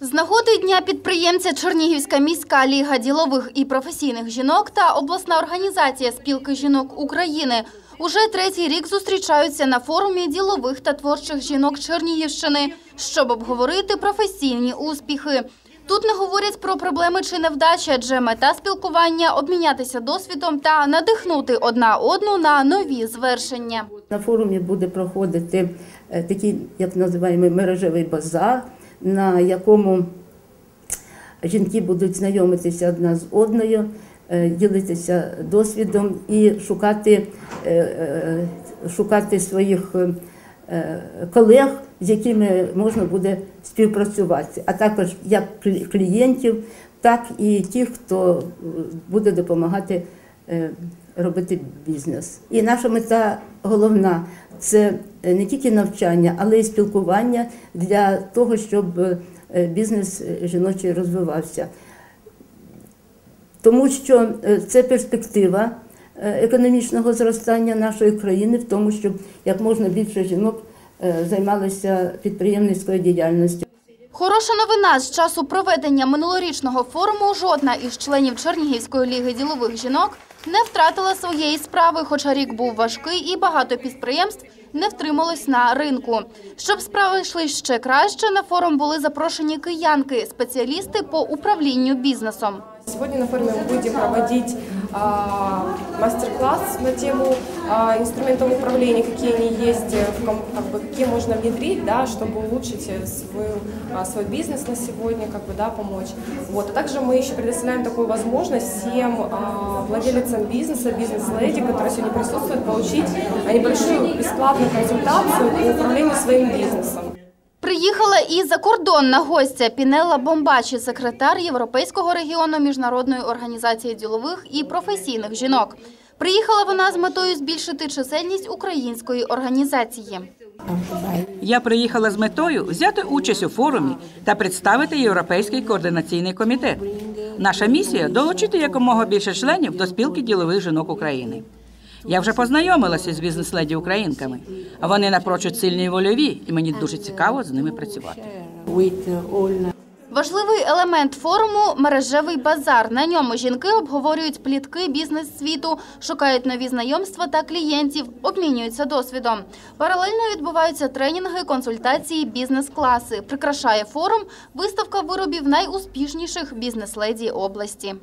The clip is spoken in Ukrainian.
З нагоди Дня підприємця Чернігівська міська ліга ділових і професійних жінок та обласна організація спілки жінок України уже третій рік зустрічаються на форумі ділових та творчих жінок Чернігівщини, щоб обговорити професійні успіхи. Тут не говорять про проблеми чи невдачі, адже мета спілкування обмінятися досвідом та надихнути одна одну на нові звершення. На форумі буде проходити е, такий, як називаємо, мережевий базар, на якому жінки будуть знайомитися одна з одною, е, ділитися досвідом і шукати, е, е, шукати своїх колег, з якими можна буде співпрацювати, а також як клієнтів, так і тих, хто буде допомагати робити бізнес. І наша мета головна це не тільки навчання, але й спілкування для того, щоб е, бізнес жіночий розвивався. Тому що е, це перспектива е, економічного зростання нашої країни в тому, щоб як можна більше жінок е, займалися підприємницькою діяльністю. Хороша новина з часу проведення минулорічного форуму жодна із членів Чернігівської ліги ділових жінок не втратила своєї справи, хоча рік був важкий і багато підприємств не втрималось на ринку. Щоб справи йшли ще краще, на форум були запрошені киянки, спеціалісти по управлінню бізнесом. Сегодня на форуме мы будем проводить а, мастер-класс на тему а, инструментов управления, какие они есть, э, в ком- как бы, какие можно внедрить, да, чтобы улучшить э, свой, а, свой бизнес на сегодня, как бы, да, помочь. Вот. А также мы еще предоставляем такую возможность всем а, владельцам бизнеса, бизнес-леди, которые сегодня присутствуют, получить небольшую бесплатную консультацию по управлению своим бизнесом. Приїхала і закордонна гостя Пінелла Бомбачі, секретар Європейського регіону Міжнародної організації ділових і професійних жінок. Приїхала вона з метою збільшити чисельність української організації. Я приїхала з метою взяти участь у форумі та представити Європейський координаційний комітет. Наша місія долучити якомога більше членів до спілки ділових жінок України. Я вже познайомилася з бізнес-леді українками. Вони напрочуд сильні вольові, і мені дуже цікаво з ними працювати. Важливий елемент форуму мережевий базар. На ньому жінки обговорюють плітки бізнес-світу, шукають нові знайомства та клієнтів, обмінюються досвідом. Паралельно відбуваються тренінги, консультації, бізнес-класи. Прикрашає форум виставка виробів найуспішніших бізнес-леді області.